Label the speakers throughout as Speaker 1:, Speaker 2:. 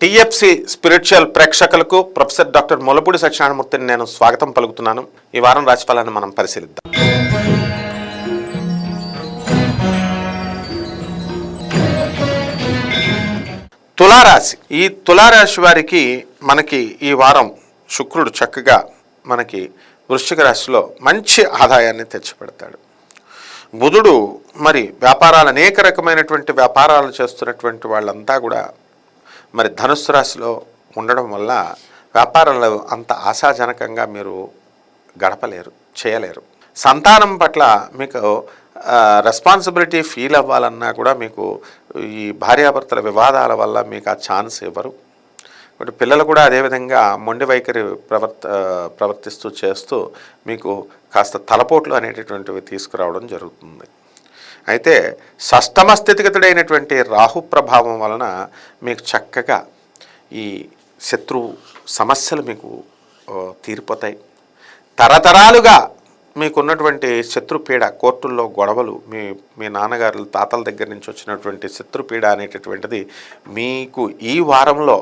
Speaker 1: TFC spiritual ప్రేక్షకులకు professor doctor Molapudi సత్యనారాయణమూర్తిని నేను స్వాగతం పలుకుతున్నాను. ఈ వారం రాశిఫలాన్ని మనం పరిశీలిద్దాం. తులారాశి. ఈ తులారాశి వారికి మనకి ఈ వారం శుక్రుడు చక్కగా మనకి వృశ్చిక రాశిలో మంచి ఆదాయాన్ని తెచ్చిపెడతాడు. బుధుడు మరి వ్యాపారాలు అనేక రకమైనటువంటి వ్యాపారాలు చేస్తున్నటువంటి వాళ్ళంతా కూడా మరి ధనుసు రాశిలో ఉండడం వల్ల వ్యాపారంలో అంత ఆశాజనకంగా మీరు గడపలేరు చేయలేరు. సంతానం పట్ల మీకు రెస్పాన్సిబిలిటీ ఫీల్ అవ్వాలన్నా కూడా మీకు ఈ భార్యాభర్తల వివాదాల వల్ల మీకు ఆ ఛాన్స్ ఇవ్వరు. ఇప్పుడు పిల్లలు కూడా అదేవిధంగా మొండి వైఖరి ప్రవర్త ప్రవర్తిస్తూ చేస్తూ మీకు కాస్త తలపోట్లు అనేటటువంటివి తీసుకురావడం జరుగుతుంది. అయితే షష్టమ స్థితిగతుడైనటువంటి రాహు ప్రభావం వలన మీకు చక్కగా ఈ శత్రు సమస్యలు మీకు తీరిపోతాయి. తరతరాలుగా మీకున్నటువంటి శత్రుపీడ కోర్టుల్లో గొడవలు మీ మీ నాన్నగారు తాతల దగ్గర నుంచి వచ్చినటువంటి శత్రుపీడ అనేటటువంటిది మీకు ఈ వారంలో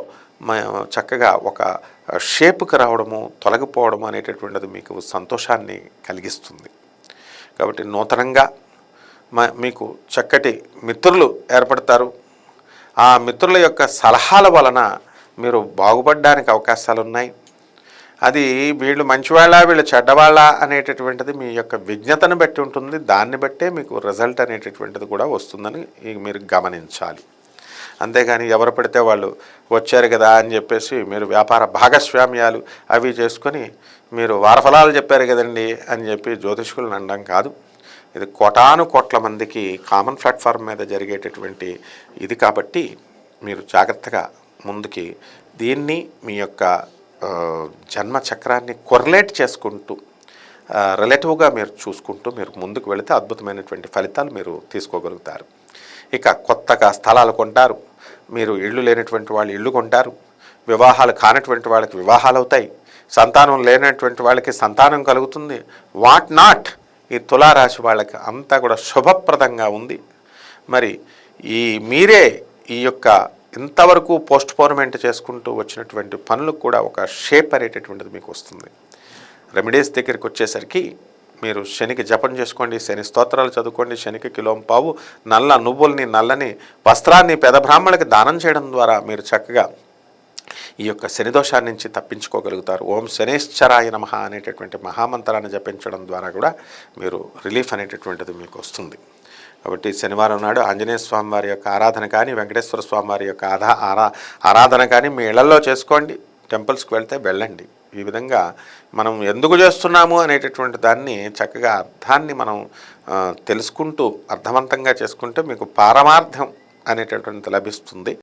Speaker 1: చక్కగా ఒక షేప్కి రావడము తొలగిపోవడము అనేటటువంటిది మీకు సంతోషాన్ని కలిగిస్తుంది. కాబట్టి నూతనంగా మీకు చక్కటి మిత్రులు ఏర్పడతారు. ఆ మిత్రుల యొక్క సలహాల వలన మీరు బాగుపడడానికి అవకాశాలు ఉన్నాయి అది వీళ్ళు మంచివాళ్ళ వీళ్ళు చెడ్డవాళ్ళ అనేటటువంటిది మీ యొక్క విజ్ఞతను బట్టి ఉంటుంది. దాన్ని బట్టే మీకు రిజల్ట్ అనేటటువంటిది కూడా వస్తుందని మీరు గమనించాలి. అంతేగాని ఎవరు పడితే వాళ్ళు వచ్చారు కదా అని చెప్పేసి మీరు వ్యాపార భాగస్వామ్యాలు అవి చేసుకొని మీరు వారఫలాలు చెప్పారు కదండి అని చెప్పి జ్యోతిష్కులను అనడం కాదు. ఇది కోటాను కోట్ల మందికి కామన్ ప్లాట్ఫామ్ మీద జరిగేటటువంటి ఇది కాబట్టి మీరు జాగ్రత్తగా ముందుకి దీన్ని మీ యొక్క జన్మ చక్రాన్ని కొర్లేట్ చేసుకుంటూ రిలేటివ్గా మీరు చూసుకుంటూ మీరు ముందుకు వెళితే అద్భుతమైనటువంటి ఫలితాలు మీరు తీసుకోగలుగుతారు. ఇక కొత్తగా స్థలాలు కొంటారు. మీరు ఇళ్ళు లేనటువంటి వాళ్ళు ఇళ్ళు కొంటారు. వివాహాలు కానటువంటి వాళ్ళకి వివాహాలు అవుతాయి. సంతానం లేనటువంటి వాళ్ళకి సంతానం కలుగుతుంది. వాట్ నాట్ ఈ తులారాశి వాళ్ళకి అంతా కూడా శుభప్రదంగా ఉంది. మరి ఈ మీరే ఈ యొక్క ఇంతవరకు పోస్ట్ పోన్మెంట్ చేసుకుంటూ వచ్చినటువంటి పనులకు కూడా ఒక షేప్ అనేటటువంటిది మీకు వస్తుంది. రెమెడీస్ దగ్గరికి వచ్చేసరికి మీరు శనికి జపం చేసుకోండి శని స్తోత్రాలు చదువుకోండి శనికి కిలోం పావు నల్ల నువ్వుల్ని నల్లని వస్త్రాన్ని పెద బ్రాహ్మణులకి దానం చేయడం ద్వారా మీరు చక్కగా ఈ యొక్క శనిదోషాన్ని నుంచి తప్పించుకోగలుగుతారు. ఓం శనేశ్వరాయ నమ అనేటటువంటి మహామంత్రాన్ని జపించడం ద్వారా కూడా మీరు రిలీఫ్ అనేటటువంటిది మీకు వస్తుంది. కాబట్టి శనివారం నాడు ఆంజనేయ స్వామి వారి యొక్క ఆరాధన కానీ వెంకటేశ్వర స్వామి వారి యొక్క ఆధా ఆరా ఆరాధన కానీ మీ ఇళ్ళలో చేసుకోండి. టెంపుల్స్కి వెళ్తే వెళ్ళండి. ఈ విధంగా మనం ఎందుకు చేస్తున్నాము అనేటటువంటి దాన్ని చక్కగా అర్థాన్ని మనం తెలుసుకుంటూ అర్థవంతంగా చేసుకుంటే మీకు పారమార్థం అనేటటువంటిది లభిస్తుంది.